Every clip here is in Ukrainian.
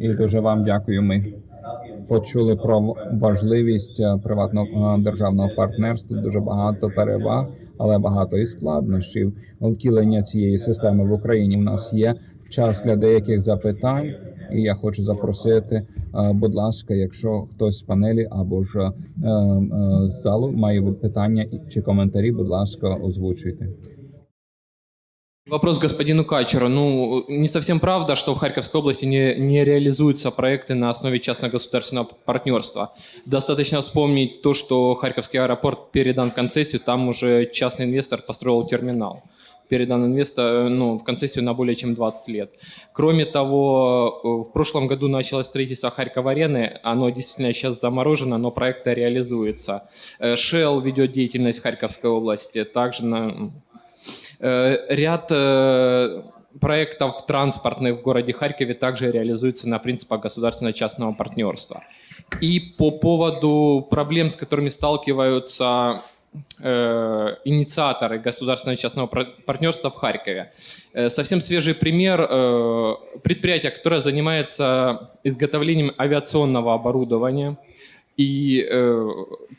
І дуже вам дякую. Ми почули про важливість е, приватного е, державного партнерства. Дуже багато переваг, але багато і складнощів. Втілення цієї системи в Україні. У нас є час для деяких запитань, і я хочу запросити, е, будь ласка, якщо хтось з панелі або ж з залу має питання чи коментарі, будь ласка, озвучуйте. Вопрос господину Качеру. Ну, не совсем правда, что в Харьковской области не, не реализуются проекты на основе частно-государственного партнерства. Достаточно вспомнить то, что Харьковский аэропорт передан в концессию, там уже частный инвестор построил терминал. Передан инвестор ну, в концессию на более чем 20 лет. Кроме того, э, в прошлом году началось строительство Харьков-арены. Оно действительно сейчас заморожено, но проект реализуется. Э, Shell ведет деятельность в Харьковской области. Также на, Э, Ряд э, проектов транспортных в городе Харькове также реализуется на принципах государственно-частного партнерства. И по поводу проблем, с которыми сталкиваются э, инициаторы государственно-частного пар- партнерства в Харькове. Э, совсем свежий пример э, предприятия, которое занимается изготовлением авиационного оборудования и э,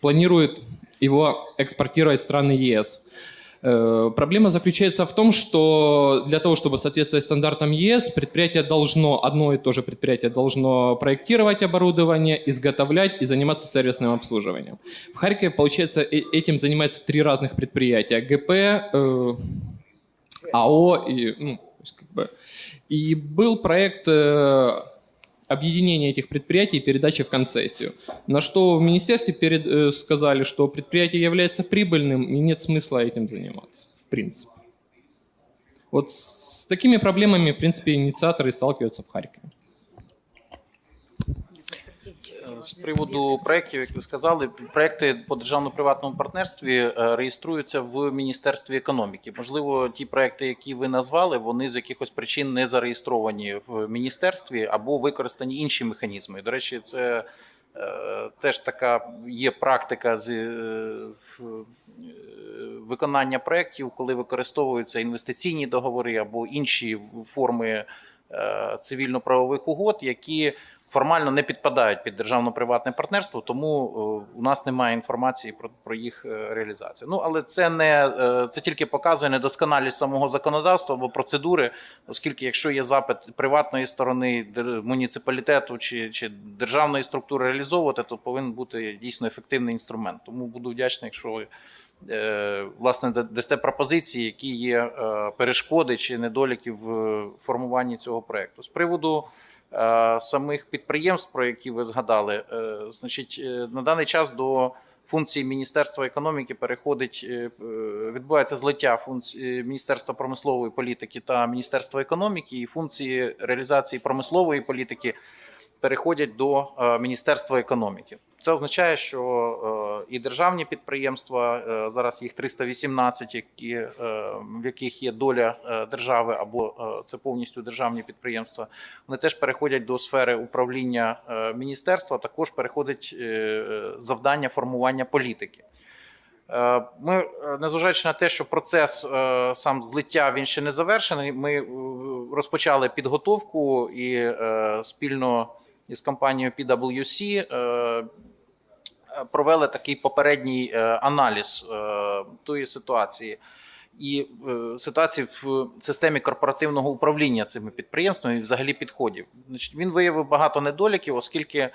планирует его экспортировать в страны ЕС. Э, Проблема заключается в том, что для того, чтобы соответствовать стандартам ЕС, предприятие должно, одно и то же предприятие должно проектировать оборудование, изготовлять и заниматься сервисным обслуживанием. В Харькове, получается, э- этим занимаются три разных предприятия. ГП, э, АО и, ну, и был проект э, объединения этих предприятий и передачи в концессию. На что в министерстве перед, э, сказали, что предприятие является прибыльным и нет смысла этим заниматься, в принципе. Вот с такими проблемами, в принципе, инициаторы сталкиваются в Харькове. З приводу проєктів, як ви сказали, проекти по державно-приватному партнерстві е, реєструються в Міністерстві економіки. Можливо, ті проекти, які ви назвали, вони з якихось причин не зареєстровані в міністерстві або використані інші механізми. До речі, це е, теж така є практика з е, виконання проєктів, коли використовуються інвестиційні договори або інші форми цивільно-правових угод, які формально не підпадають під державно-приватне партнерство, тому е, у нас немає інформації про, про їх е, реалізацію. Ну але це не е, це тільки показує недосконалість самого законодавства або процедури, оскільки якщо є запит приватної сторони муніципалітету чи, чи державної структури реалізовувати, то повинен бути дійсно ефективний інструмент. Тому буду вдячний, якщо власне да- дасте пропозиції, які є перешкоди чи недоліки в формуванні цього проекту. З приводу самих підприємств, про які ви згадали, е, значить, е, на даний час до функції Міністерства економіки переходить, е, е, відбувається злиття функції Міністерства промислової політики та Міністерства економіки, і функції реалізації промислової політики переходять до е, Міністерства економіки. Це означає, що е, і державні підприємства е, зараз їх 318, які, е, в яких є доля держави, або це повністю державні підприємства. Вони теж переходять до сфери управління міністерства. Також переходить завдання формування політики. Ми, незважаючи на те, що процес сам злиття він ще не завершений, ми розпочали підготовку і спільно із компанією PwC провели такий попередній е, аналіз е, тої ситуації. І е, ситуації в системі корпоративного управління цими підприємствами і взагалі підходів. Значить, він виявив багато недоліків, оскільки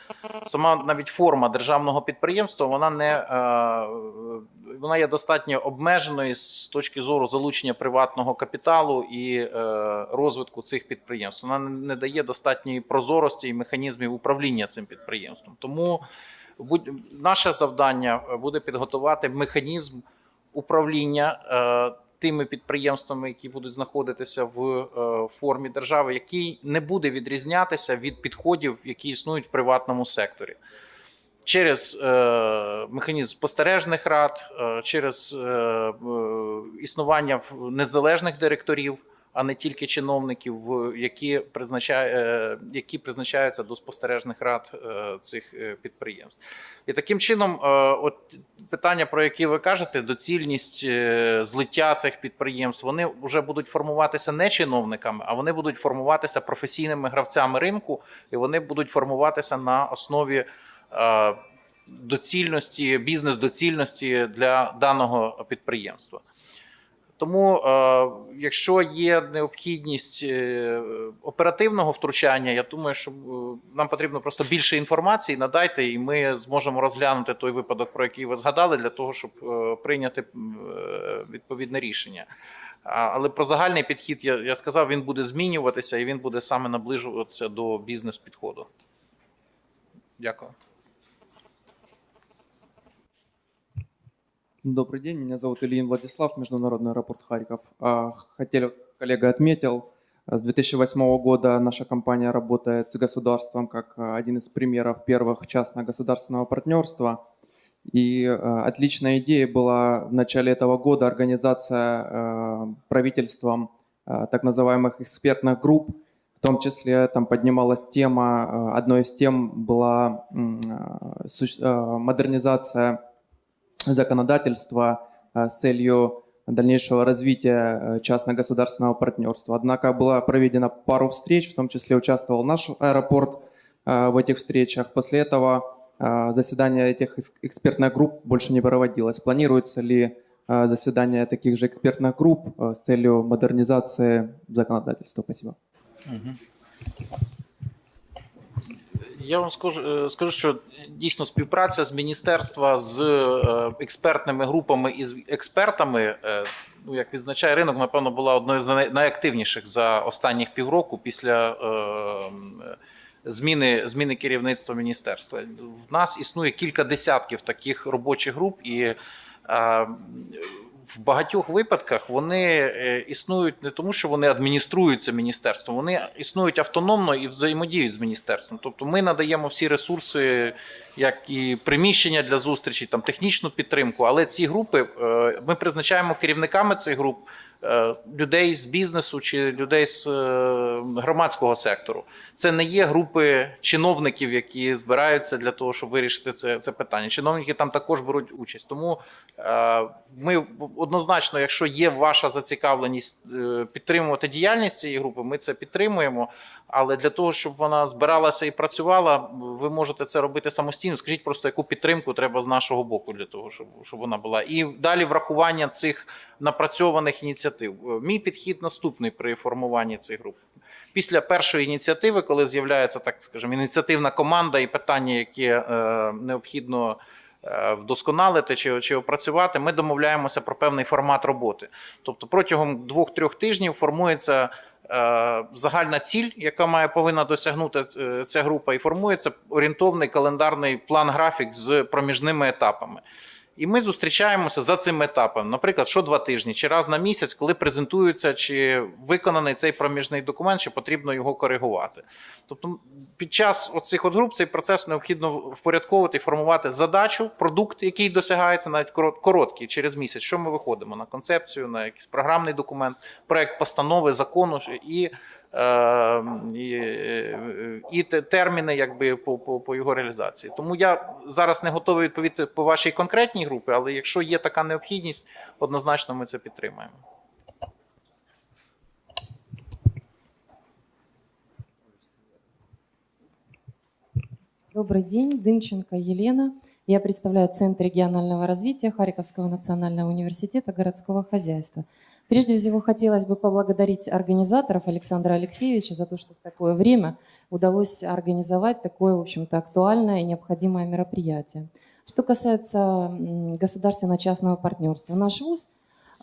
сама навіть форма державного підприємства вона не вона є достатньо обмеженою з точки зору залучення приватного капіталу і розвитку цих підприємств. Вона не дає достатньої прозорості і механізмів управління цим підприємством. Тому будь, наше завдання буде підготувати механізм управління е, тими підприємствами, які будуть знаходитися в е, формі держави, який не буде відрізнятися від підходів, які існують в приватному секторі. Через е, механізм спостережних рад, е, через е, е, існування незалежних директорів а не тільки чиновників, які, призначає, е, які призначаються до спостережних рад е, цих е, підприємств. І таким чином, от питання, про які ви кажете, доцільність злиття цих підприємств, вони вже будуть формуватися не чиновниками, а вони будуть формуватися професійними гравцями ринку, і вони будуть формуватися на основі доцільності, бізнес-доцільності для даного підприємства. Тому, е, якщо є необхідність е, оперативного втручання, я думаю, що е, нам потрібно просто більше інформації надайте, і ми зможемо розглянути той випадок, про який ви згадали, для того, щоб прийняти відповідне рішення. Але про загальний підхід я сказав, він буде змінюватися і він буде саме наближуватися до бізнес-підходу. Дякую. Добрый день, меня зовут Ильин Владислав, Международный аэропорт Харьков. А, Хотел, коллега отметил, а, с 2008 года наша компания работает с государством как а, один из примеров первых частно-государственного партнерства. И отличная идея была в начале этого года организация правительством так называемых экспертных групп. В том числе там поднималась тема, одной из тем была модернизация законодательства а, с целью дальнейшего развития э, частно-государственного партнерства. Однако была проведена пару встреч, в том числе участвовал наш аэропорт а, в этих встречах. После этого заседание этих экс- экспертных групп больше не проводилось. Планируется ли заседание таких же экспертных групп с целью модернизации законодательства? Спасибо. Я вам скажу, е, скажу, що дійсно співпраця з міністерства з е, експертними групами і з експертами, е, ну як відзначає ринок, напевно, була одною з найактивніших за останніх півроку після зміни, зміни керівництва міністерства. В нас існує кілька десятків таких робочих груп, і в багатьох випадках вони е, існують не тому, що вони адмініструються міністерством, вони існують автономно і взаємодіють з міністерством. Тобто ми надаємо всі ресурси, як і приміщення для зустрічі, там технічну підтримку. Але ці групи е, ми призначаємо керівниками цих груп людей з бізнесу чи людей з е, громадського сектору. Це не є групи чиновників, які збираються для того, щоб вирішити це, це питання. Чиновники там також беруть участь. Тому е, ми однозначно, якщо є ваша зацікавленість е, підтримувати діяльність цієї групи, ми це підтримуємо. Але для того, щоб вона збиралася і працювала, ви можете це робити самостійно. Скажіть просто, яку підтримку треба з нашого боку для того, щоб, щоб вона була. І далі врахування цих напрацьованих ініціатив. Е, Мій підхід наступний при формуванні цих груп. Після першої ініціативи, коли з'являється так, скажімо, ініціативна команда і питання, які е, необхідно е, вдосконалити чи, чи опрацювати, ми домовляємося про певний формат роботи. Тобто протягом двох-трьох тижнів формується загальна ціль, яка має повинна досягнути е, ця група, і формується орієнтовний календарний план-графік з проміжними етапами. І ми зустрічаємося за цим етапом, наприклад, що два тижні чи раз на місяць, коли презентується чи виконаний цей проміжний документ, чи потрібно його коригувати. Тобто, під час оцих от груп цей процес необхідно впорядковувати і формувати задачу, продукт, який досягається, навіть корот- короткий через місяць. Що ми виходимо на концепцію, на якийсь програмний документ, проект постанови, закону і. Е, І, е, терміни, якби по, по, по його реалізації. Тому я зараз не готовий відповісти по вашій конкретній групі, але якщо є така необхідність, однозначно ми це підтримаємо. Добрый день, Дымченко Елена. Я представляю Центр регионального развития Харьковского национального университета городского хозяйства. Прежде всего, хотелось бы поблагодарить организаторов Александра Алексеевича за то, что в такое время удалось организовать такое, в общем-то, актуальное и необходимое мероприятие. Что касается государственно-частного партнерства, наш ВУЗ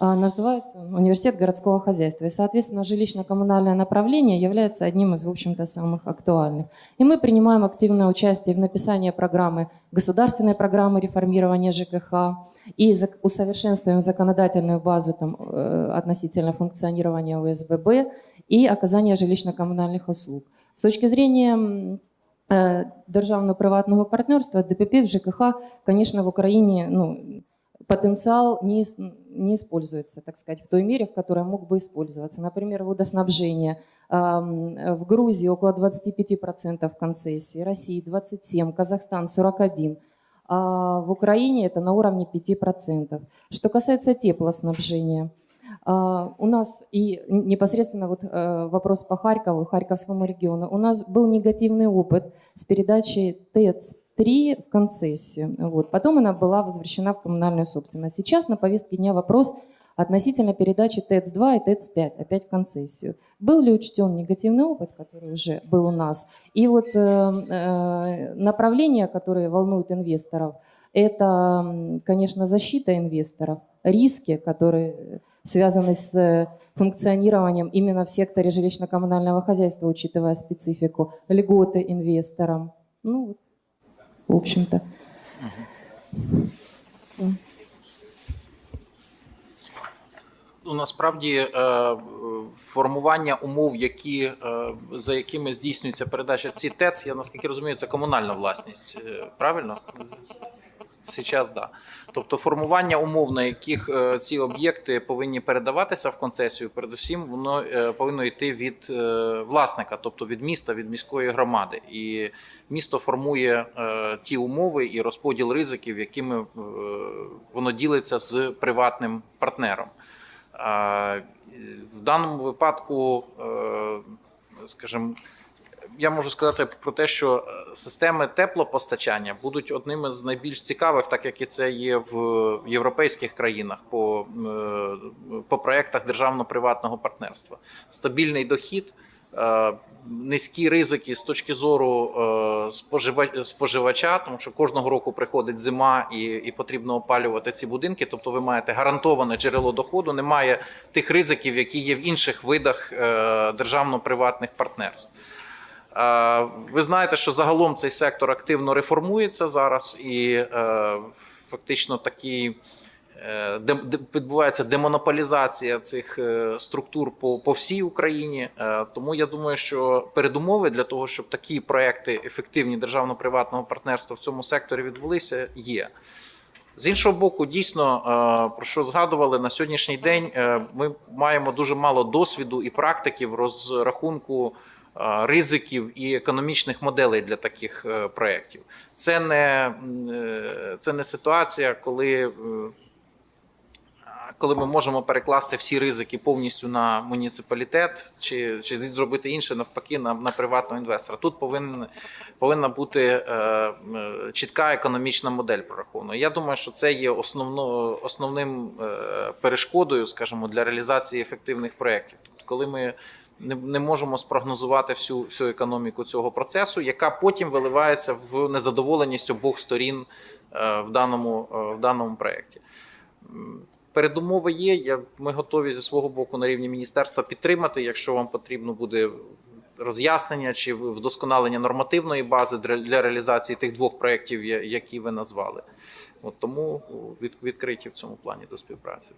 называется Университет городского хозяйства. И, соответственно, жилищно-коммунальное направление является одним из, в общем-то, самых актуальных. И мы принимаем активное участие в написании программы, государственной программы реформирования ЖКХ и зак- усовершенствуем законодательную базу там, э, относительно функционирования ОСББ и оказания жилищно-коммунальных услуг. С точки зрения м, е, державно-приватного партнерства, ДПП в ЖКХ, звісно, в Україні ну, потенциал не, не используется, так сказать, в той мере, в которой мог бы использоваться. Например, водоснабжение. В Грузии около 25% концессий, России 27%, Казахстан 41%. А в Украине это на уровне 5%. Что касается теплоснабжения, а, у нас и непосредственно вот э, вопрос по Харькову, Харьковскому региону. У нас был негативный опыт с передачей ТЭЦ-3 в концессию. Вот. Потом она была возвращена в коммунальную собственность. Сейчас на повестке дня вопрос относительно передачи ТЭЦ-2 и ТЭЦ-5 опять в концессию. Был ли учтен негативный опыт, который уже был у нас? И вот э, э, направления, которые волнуют инвесторов, это, конечно, защита инвесторов, риски, которые связаны с э, функционированием именно в секторе жилищно-коммунального хозяйства, учитывая специфику, льготы инвесторам. Ну вот, в общем-то. Ну, насправді е, формування умов, які, е, за якими здійснюється передача ці ТЕЦ, я наскільки розумію, це комунальна власність. Е, Правильно? Зараз да. Тобто формування умов, на яких е, ці об'єкти повинні передаватися в концесію, передусім воно е, повинно йти від е, власника, тобто від міста, від міської громади. І місто формує ті умови і розподіл ризиків, якими воно ділиться з приватним партнером. В даному випадку, скажімо, я можу сказати про те, що е, системи теплопостачання будуть одними з найбільш цікавих, так як і це є в європейських країнах по, е, по проєктах державно-приватного партнерства. Стабільний дохід, е, низькі ризики з точки зору е, споживача, тому що кожного року приходить зима і, і потрібно опалювати ці будинки. Тобто ви маєте гарантоване джерело доходу, немає тих ризиків, які є в інших видах е, державно-приватних партнерств. Ви знаєте, що загалом цей сектор активно реформується зараз, і е, фактично такі е, відбувається демонополізація цих е, структур по, по всій Україні. Тому я думаю, що передумови для того, щоб такі проекти ефективні державно-приватного партнерства в цьому секторі відбулися, є. З іншого боку, дійсно, про що згадували на сьогоднішній день, ми маємо дуже мало досвіду і практики в розрахунку ризиків і економічних моделей для таких е, проєктів. Це не, е, це не ситуація, коли. е, Коли ми можемо перекласти всі ризики повністю на муніципалітет, чи, чи зробити інше навпаки на, на приватного інвестора. Тут повинен, повинна бути е, е, чітка економічна модель прорахована. Я думаю, що це є основно, основним е, перешкодою, скажімо, для реалізації ефективних проєктів. Тобто, коли ми не, не можемо спрогнозувати всю, всю економіку цього процесу, яка потім виливається в незадоволеність обох сторін е, в даному, е, в даному проєкті. Передумови є. Я, ми готові зі свого боку на рівні міністерства підтримати, якщо вам потрібно буде роз'яснення чи вдосконалення нормативної бази для, реалізації тих двох проєктів, які ви назвали. От тому від, відкриті в цьому плані до співпраці.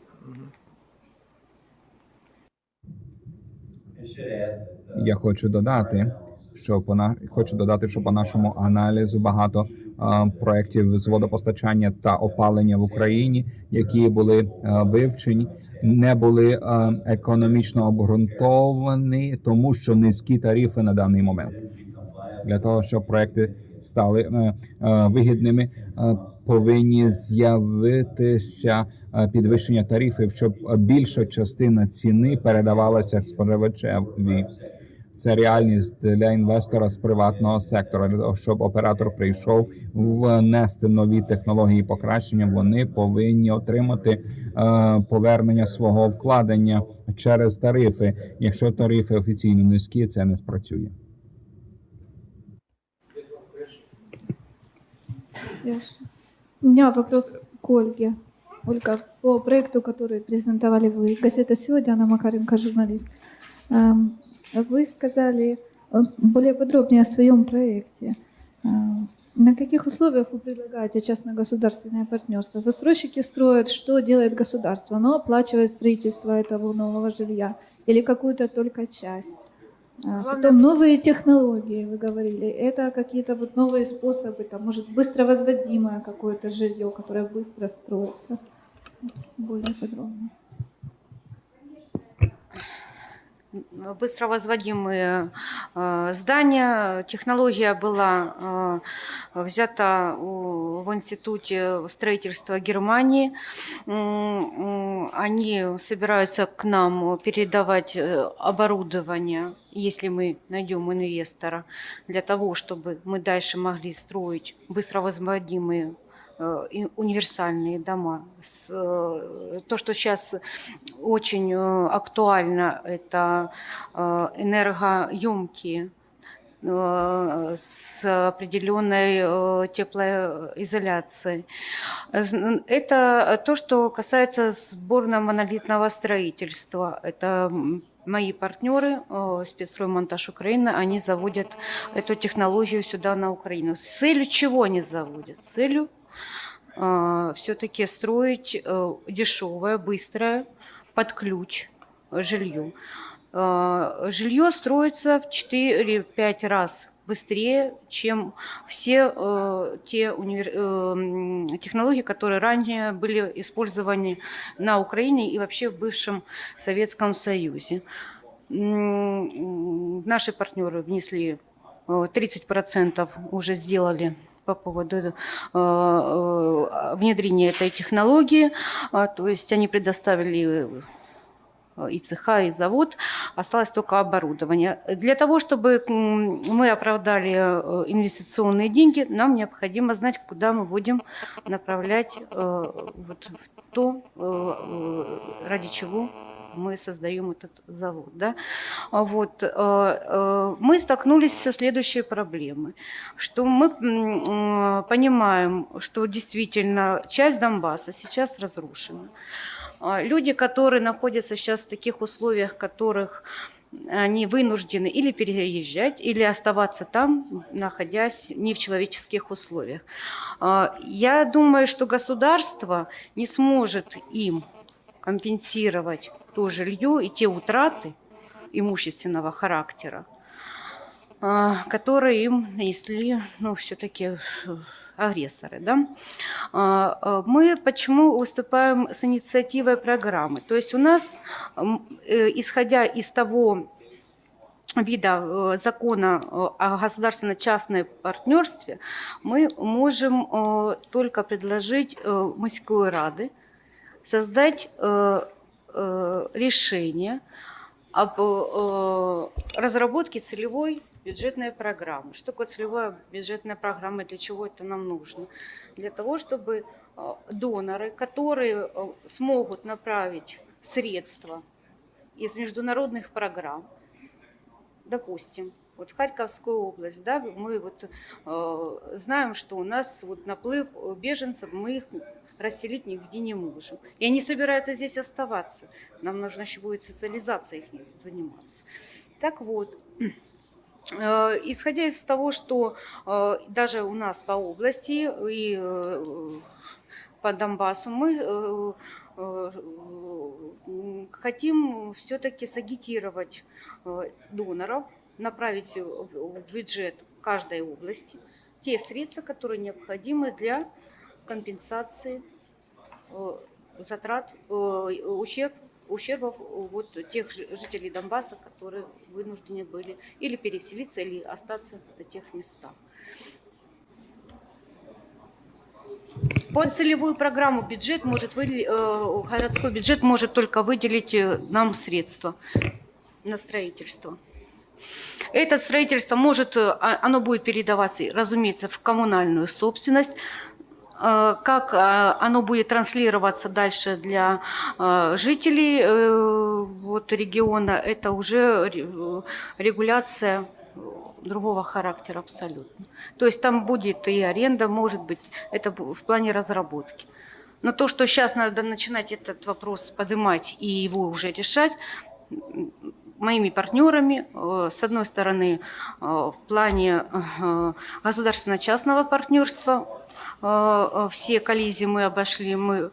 Я хочу додати, що по на хочу додати, що по нашому аналізу багато е, проєктів з водопостачання та опалення в Україні, які були е, вивчені, не були е, економічно обґрунтовані, тому що низькі тарифи на даний момент. Для того, щоб проекти стали е, е, вигідними, е, повинні з'явитися підвищення тарифів, щоб більша частина ціни передавалася споживачеві. Це реальність для інвестора з приватного сектора. Щоб оператор прийшов внести нові технології покращення, вони повинні отримати повернення свого вкладення через тарифи. Якщо тарифи офіційно низькі, це не спрацює. Ясно. У меня вопрос к Ольге. Ольга, по проекту, который презентовали вы, газета «Сегодня», Анна Макаренко, журналист, эм, вы сказали э, более подробнее о своем проекте. Эм, На каких условиях вы предлагаете частно-государственное партнерство? Застройщики строят, что делает государство? Оно оплачивает строительство этого нового жилья или какую-то только часть? А, Потом новые технологии, вы говорили, это какие-то вот новые способы, там, может, быстро возводимое какое-то жилье, которое быстро строится. более подробно. Быстро возводимые э, здания. Технология была э, взята в Институте строительства Германии. Они собираются к нам передавать э, оборудование, если мы найдем инвестора, для того, чтобы мы дальше могли строить быстро возводимые и универсальные дома. Э, То, что сейчас очень э, актуально, это э, энергоемкие э, с определенной э, теплоизоляцией. Это то, что касается сборно-монолитного строительства. Это мои партнеры, э, спецстроймонтаж Украины, они заводят эту технологию сюда, на Украину. С целью чего они заводят? С целью все-таки строить э, дешевое, быстрое, под ключ жилье. Э, Жилье строится в 4-5 раз быстрее, чем все э, те универ- э, технологии, которые ранее были использованы на Украине и вообще в бывшем Советском Союзе. Наши партнеры внесли э, 30% уже сделали по поводу э, э, внедрения этой технологии. А, То есть они предоставили э, и цеха, и завод. Осталось только оборудование. Для того, чтобы мы оправдали инвестиционные деньги, нам необходимо знать, куда мы будем направлять вот то, ради чего мы создаем этот завод. Да? А Вот, э, э, мы столкнулись со следующей проблемой, что мы м, понимаем, что действительно часть Донбасса сейчас разрушена. А, Люди, которые находятся сейчас в таких условиях, которых они вынуждены или переезжать, или оставаться там, находясь не в человеческих условиях. А, Я думаю, что государство не сможет им компенсировать то жилье и те утраты имущественного характера, а, которые им нанесли, ну, все-таки агрессоры, да. А, а, Мы почему выступаем с инициативой программы? То есть у нас, э, исходя из того вида э, закона о государственно-частном партнерстве, мы можем э, только предложить Морской Рады создать э, э, решение об э, разработке целевой бюджетной программы. Что такое целевая бюджетная программа, для чего это нам нужно? Для того, чтобы э, доноры, которые э, смогут направить средства из международных программ, допустим, вот в Харьковскую область, да, мы вот э, знаем, что у нас вот наплыв беженцев, мы их расселить нигде не можем. И они собираются здесь оставаться. Нам нужно еще будет социализацией их заниматься. Так вот, э, исходя из того, что э, даже у нас по области и э, по Донбассу мы хотим все-таки сагитировать доноров, направить в бюджет каждой области те средства, которые необходимы для компенсации э, затрат, э, ущерб, ущербов э, вот тех жи- жителей Донбасса, которые вынуждены были или переселиться, или остаться на тех местах. Под целевую программу бюджет может выдел- э, городской бюджет может только выделить нам средства на строительство. Это строительство может, а- оно будет передаваться, разумеется, в коммунальную собственность. Э, Как э, оно будет транслироваться дальше для э, жителей вот, региона, это уже ре- регуляция другого характера абсолютно. То есть там будет и аренда, может быть, это в плане разработки. Но то, что сейчас надо начинать этот вопрос поднимать и его уже решать, моими партнерами, э, с одной стороны, э, в плане э, государственно-частного партнерства, все коллизии мы обошли, мы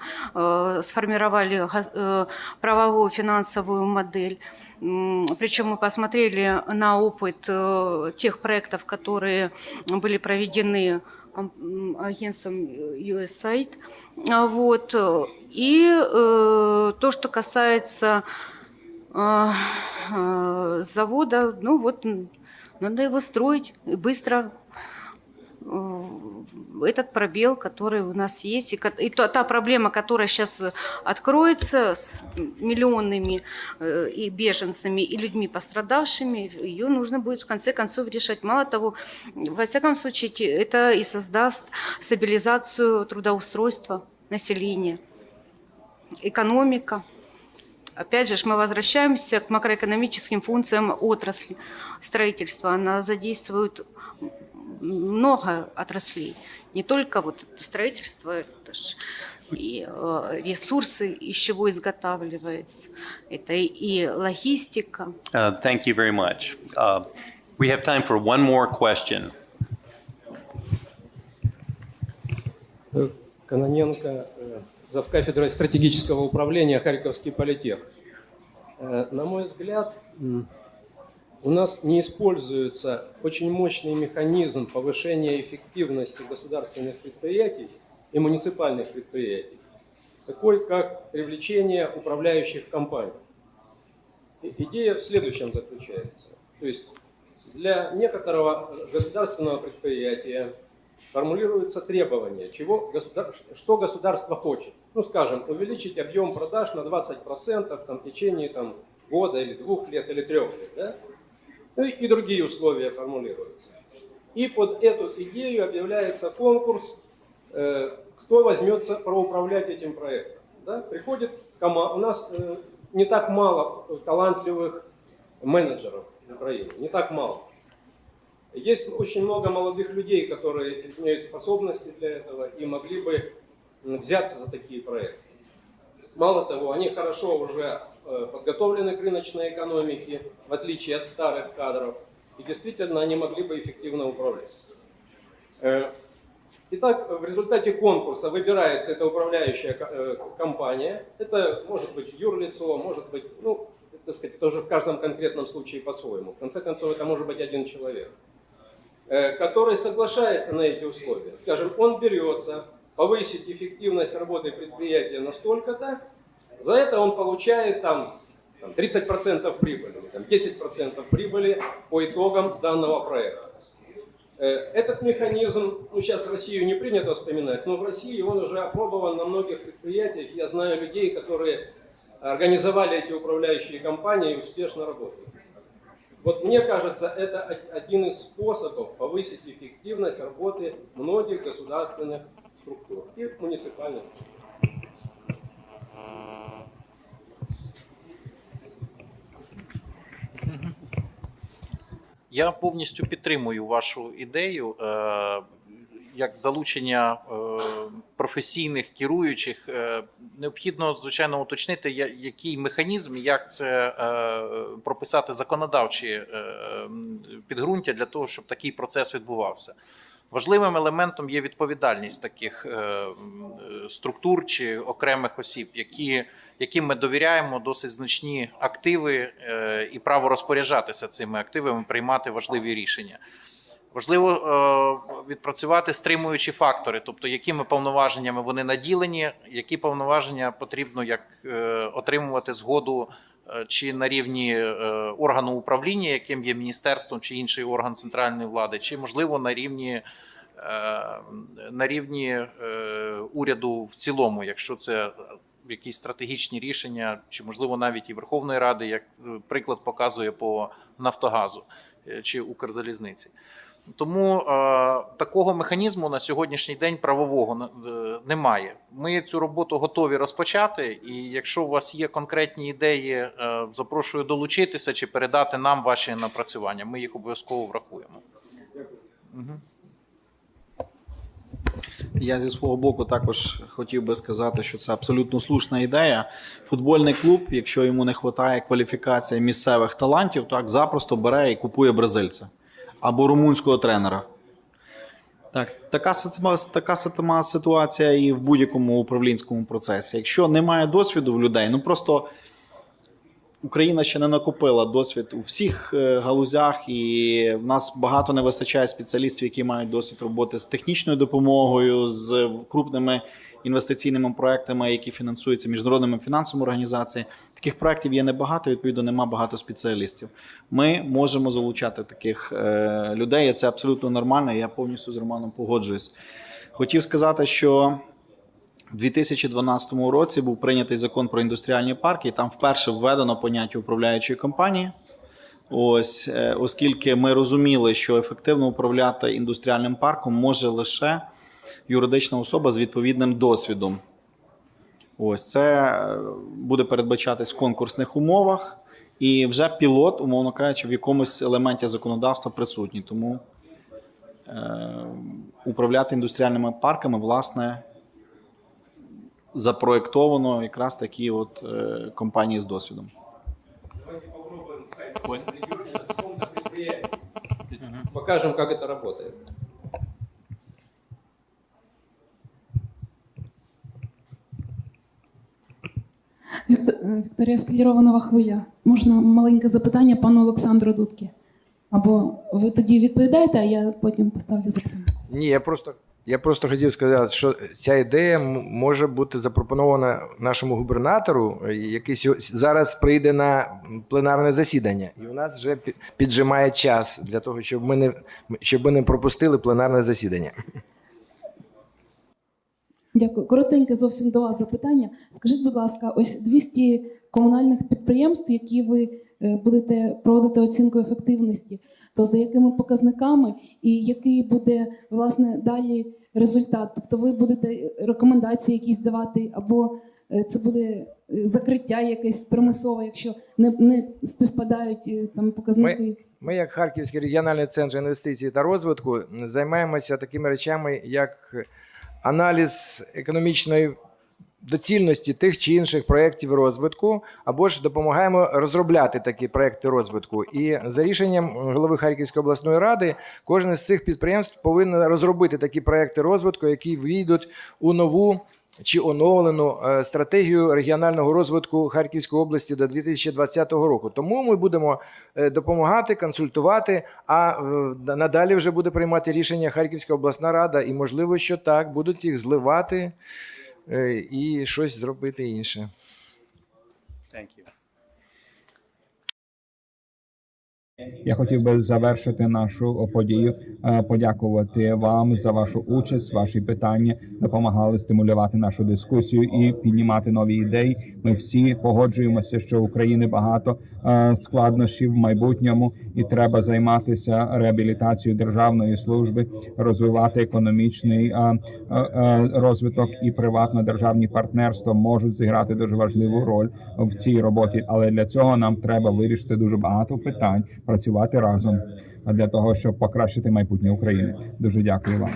сформировали правовую финансовую модель. Причем мы посмотрели на опыт тех проектов, которые были проведены агентством USAID. Вот. И то, что касается завода, ну вот надо его строить быстро э, этот пробел, который у нас есть, и, и та, проблема, которая сейчас откроется с миллионными э, и беженцами, и людьми пострадавшими, ее нужно будет в конце концов решать. Мало того, во всяком случае, это и создаст стабилизацию трудоустройства населения, экономика. Опять же, ж мы возвращаемся к макроэкономическим функциям отрасли строительства. Она задействует много отраслей. Не только вот строительство, это ж и э, ресурсы, из чего изготавливается. Это и, и логистика. Uh, Thank you very much. Uh, We have time for one more question. Каноненко, э, завкафедрой стратегического управления Харьковский политех. Э, На мой взгляд, у нас не используется очень мощный механизм повышения эффективности государственных предприятий и муниципальных предприятий, такой как привлечение управляющих компаний. Идея в следующем заключается. То есть для некоторого государственного предприятия формулируются требования, чего что государство хочет. Ну, скажем, увеличить объем продаж на 20% там, в течение там, года или двух лет или трех лет. Да? Ну и, и другие условия формулируются. И под эту идею объявляется конкурс, э, кто возьмется проуправлять этим проектом. Да? Приходит команда. У нас э, не так мало талантливых менеджеров в Украине, не так мало. Есть очень много молодых людей, которые имеют способности для этого и могли бы взяться за такие проекты. Мало того, они хорошо уже э, подготовлены к рыночной экономике, в отличие от старых кадров, и действительно они могли бы эффективно управлять. Э, Итак, в результате конкурса выбирается эта управляющая э, компания. Это может быть юрлицо, может быть, ну, так сказать, тоже в каждом конкретном случае по-своему. В конце концов, это может быть один человек который соглашается на эти условия. Скажем, он берется повысить эффективность работы предприятия настолько-то, за это он получает там, там 30% прибыли, там 10% прибыли по итогам данного проекта. Э, Этот механизм, ну сейчас Россию не принято вспоминать, но в России он уже опробован на многих предприятиях. Я знаю людей, которые организовали эти управляющие компании и успешно работают. Вот мне кажется, это один из способов повысить эффективность работы многих государственных структур и муниципальных. Я повністю підтримую вашу ідею. Е, як залучення е, професійних керуючих, е, необхідно звичайно уточнити, який механізм, як це прописати законодавчі підґрунтя для того, щоб такий процес відбувався. Важливим елементом є відповідальність таких е, е, структур чи окремих осіб, які, яким ми довіряємо досить значні активи е, і право розпоряджатися цими активами, приймати важливі рішення. Важливо відпрацювати стримуючі фактори, тобто якими повноваженнями вони наділені, які повноваження потрібно як отримувати згоду чи на рівні е, органу управління, яким є міністерством чи інший орган центральної влади, чи можливо на рівні. е, На рівні е, уряду в цілому, якщо це якісь стратегічні рішення, чи можливо навіть і Верховної Ради, як е, приклад показує по Нафтогазу е, чи Укрзалізниці. Тому е, такого механізму на сьогоднішній день правового е, немає. Ми цю роботу готові розпочати. І якщо у вас є конкретні ідеї, е, запрошую долучитися чи передати нам ваші напрацювання. Ми їх обов'язково врахуємо. Я зі свого боку також хотів би сказати, що це абсолютно слушна ідея. Футбольний клуб, якщо йому не вистачає кваліфікації місцевих талантів, так запросто бере і купує бразильця або румунського тренера. Так, така, така сама ситуація і в будь-якому управлінському процесі. Якщо немає досвіду в людей, ну просто Україна ще не накопила досвід у всіх е, галузях, і в нас багато не вистачає спеціалістів, які мають досвід роботи з технічною допомогою, з крупними інвестиційними проектами, які фінансуються міжнародними фінансовими організаціями. Таких проектів є небагато, відповідно, нема багато спеціалістів. Ми можемо залучати таких е, людей. і Це абсолютно нормально. Я повністю з Романом погоджуюсь. Хотів сказати, що у 2012 році був прийнятий закон про індустріальні парки, і там вперше введено поняття управляючої компанії. Ось, е, оскільки ми розуміли, що ефективно управляти індустріальним парком може лише юридична особа з відповідним досвідом. Ось це е, буде передбачатись в конкурсних умовах, і вже пілот, умовно кажучи, в якомусь елементі законодавства присутній. Тому е, управляти індустріальними парками, власне, запроєктовано якраз такі от е, компанії з досвідом. Покажем, как это работает. Вікто- е, Вікторія Скалірованова хвиля. Можна маленьке запитання пану Олександру Дудки? Або ви тоді відповідаєте, а я потім поставлю запитання. Ні, я просто, я просто хотів сказати, що ця ідея може бути запропонована нашому губернатору, е, який зараз прийде на пленарне засідання. І у нас вже піджимає час для того, щоб ми не, щоб ми не пропустили пленарне засідання. Дякую. Коротеньке зовсім до вас запитання. Скажіть, будь ласка, ось 200 комунальних підприємств, які ви е, будете проводити оцінку ефективності, то за якими показниками і який буде власне далі результат? Тобто ви будете рекомендації якісь давати, або е, це буде е, закриття якесь примусове, якщо не, не співпадають е, там показники? Ми, як Харківський регіональний центр інвестицій та розвитку, займаємося такими речами, як аналіз економічної доцільності тих чи інших проєктів розвитку, або ж допомагаємо розробляти такі проєкти розвитку. І за рішенням голови Харківської обласної ради, кожне з цих підприємств повинен розробити такі проєкти розвитку, які війдуть у нову. Чи оновлену е, стратегію регіонального розвитку Харківської області до 2020 року. Тому ми будемо е, допомагати, консультувати. А е, надалі вже буде приймати рішення Харківська обласна рада, і можливо, що так будуть їх зливати і щось зробити інше. Thank. Я хотів би завершити нашу подію, е, подякувати вам за вашу участь, ваші питання допомагали стимулювати нашу дискусію і піднімати нові ідеї. Ми всі погоджуємося, що в Україні багато е, складнощів в майбутньому, і треба займатися реабілітацією державної служби, розвивати економічний е, розвиток і приватно-державні партнерства можуть зіграти дуже важливу роль в цій роботі. Але для цього нам треба вирішити дуже багато питань, працювати разом для того, щоб покращити майбутнє України. Дуже дякую вам.